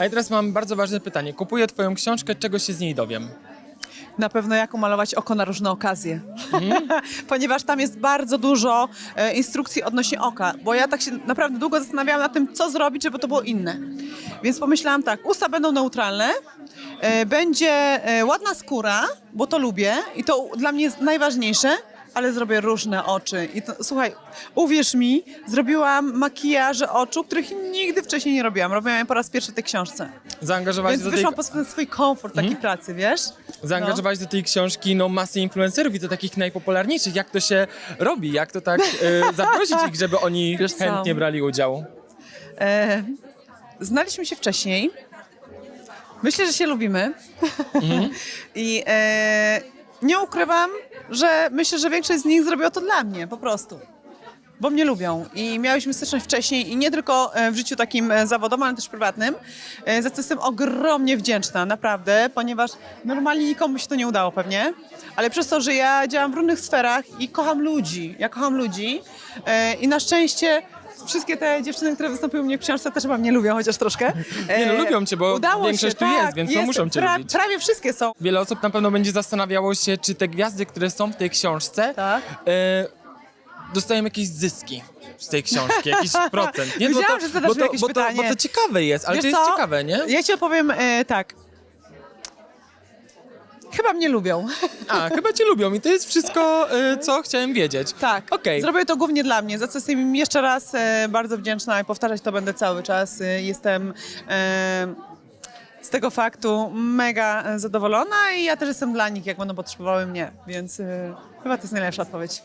A ja teraz mam bardzo ważne pytanie. Kupuję twoją książkę, czego się z niej dowiem? Na pewno jak umalować oko na różne okazje. Mhm. Ponieważ tam jest bardzo dużo e, instrukcji odnośnie oka. Bo ja tak się naprawdę długo zastanawiałam nad tym, co zrobić, żeby to było inne. Więc pomyślałam tak, usta będą neutralne, e, będzie e, ładna skóra, bo to lubię i to dla mnie jest najważniejsze, ale zrobię różne oczy. I to, słuchaj, uwierz mi, zrobiłam makijaże oczu, których nigdy wcześniej nie robiłam. Robiłam je po raz pierwszy w tej książce. Zaangażować Więc do tej... wyszłam po prostu na swój komfort takiej Mhm. pracy, wiesz? Zaangażować do tej książki no, masę influencerów i to takich najpopularniejszych. Jak to się robi? Jak to tak e, zaprosić ich, żeby oni Wiesz co? chętnie brali udział? E, znaliśmy się wcześniej. Myślę, że się lubimy. I e, nie ukrywam, że myślę, że większość z nich zrobiło to dla mnie, po prostu. Bo mnie lubią. I miałyśmy styczność wcześniej i nie tylko e, w życiu takim e, zawodowym, ale też prywatnym, e, za co jestem ogromnie wdzięczna, naprawdę, ponieważ normalnie nikomu się to nie udało pewnie, ale przez to, że ja działam w różnych sferach i kocham ludzi, ja kocham ludzi i na szczęście wszystkie te dziewczyny, które występują u mnie w książce też chyba mnie lubią, chociaż troszkę. Nie, no, lubią cię, bo udało większość się, tu tak, jest, więc no muszą cię lubić. Prawie wszystkie są. Wiele osób na pewno będzie zastanawiało się, czy te gwiazdy, które są w tej książce, Tak. e, dostają jakieś zyski z tej książki, jakiś procent. Nie, Wiedziałam, że zadasz bo mi to, jakieś bo to, pytanie. Bo to ciekawe jest, ale Wiesz to jest co? ciekawe, nie? Ja ci opowiem e, tak. Chyba mnie lubią. A, chyba cię lubią i to jest wszystko, e, co chciałem wiedzieć. Tak. Okej. Zrobię to głównie dla mnie, za co jestem im jeszcze raz e, bardzo wdzięczna i powtarzać to będę cały czas. E, jestem e, z tego faktu mega e, zadowolona i ja też jestem dla nich, jak będą potrzebowały mnie, więc e, chyba to jest najlepsza odpowiedź.